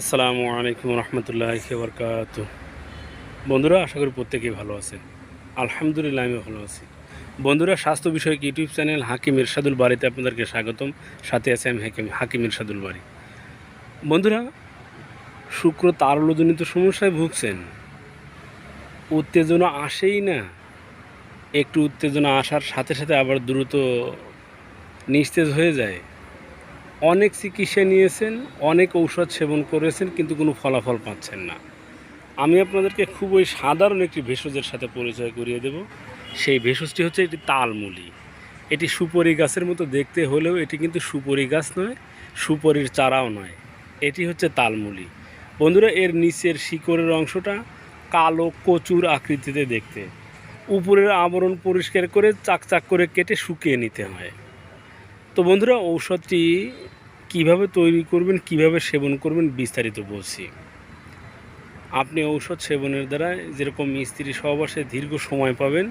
আসসালামু আলাইকুম রহমতুল্লাহ বরকাত বন্ধুরা, আশা করি প্রত্যেকেই ভালো আছেন। আলহামদুলিল্লাহ আমি ভালো আছি। বন্ধুরা, স্বাস্থ্য বিষয়ক ইউটিউব চ্যানেল হাকিম ইরশাদুল বাড়িতে আপনাদেরকে স্বাগতম। সাথে আছে আমি হাকিম হাকিম ইরশাদুল বাড়ি। বন্ধুরা, শুক্র তারলজনিত সমস্যায় ভুগছেন। উত্তেজনা আসেই না। একটু উত্তেজনা আসার সাথে সাথে আবার দ্রুত নিস্তেজ হয়ে যায়। অনেক চিকিৎসা নিয়েছেন, অনেক ঔষধ সেবন করেছেন, কিন্তু কোনো ফলাফল পাচ্ছেন না। আমি আপনাদেরকে খুবই সাধারণ একটি ভেষজের সাথে পরিচয় করিয়ে দেব। সেই ভেষজটি হচ্ছে এটি তালমুলি। এটি সুপরি গাছের মতো দেখতে হলেও এটি কিন্তু সুপরি গাছ নয়, সুপরির চারাও নয়। এটি হচ্ছে তালমুলি। বন্ধুরা, এর নিচের শিকড়ের অংশটা কালো কচুর আকৃতিতে দেখতে। উপরের আবরণ পরিষ্কার করে চাকচাক করে কেটে শুকিয়ে নিতে হয়। তো বন্ধুরা, ঔষধটি কীভাবে তৈরি করবেন, কীভাবে সেবন করবেন বিস্তারিত বলছি। আপনি ঔষধ সেবনের দ্বারা যেরকম স্ত্রী সহবাসে দীর্ঘ সময় পাবেন,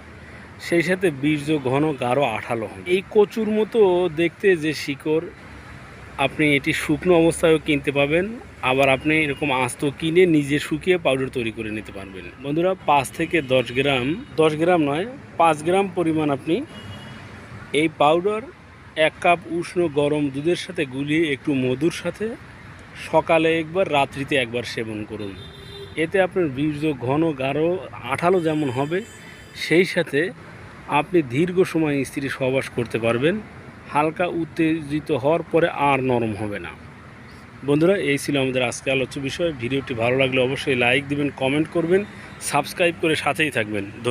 সেই সাথে বীর্য, ঘন, গাঢ়, আঠালো হবে। এই কচুর মতো দেখতে যে শিকড়, আপনি এটি শুকনো অবস্থায়ও কিনতে পাবেন, আবার আপনি এরকম আস্ত কিনে নিজে শুকিয়ে পাউডার তৈরি করে নিতে পারবেন। বন্ধুরা, পাঁচ থেকে দশ গ্রাম দশ গ্রাম নয়, পাঁচ গ্রাম পরিমাণ আপনি এই পাউডার এক কাপ উষ্ণ গরম দুধের সাথে গুলিয়ে একটু মধুর সাথে সকালে একবার, রাত্রিতে একবার সেবন করুন। এতে আপনার বীর্য ঘন, গাঢ়, আঠালো যেমন হবে, সেই সাথে আপনি দীর্ঘ সময় স্ত্রী সহবাস করতে পারবেন। হালকা উত্তেজিত হওয়ার পরে আর নরম হবে না। বন্ধুরা, এই ছিল আমাদের আজকে আলোচ্য বিষয়। ভিডিওটি ভালো লাগলে অবশ্যই লাইক দিবেন, কমেন্ট করবেন, সাবস্ক্রাইব করে সাথেই থাকবেন। ধন্যবাদ।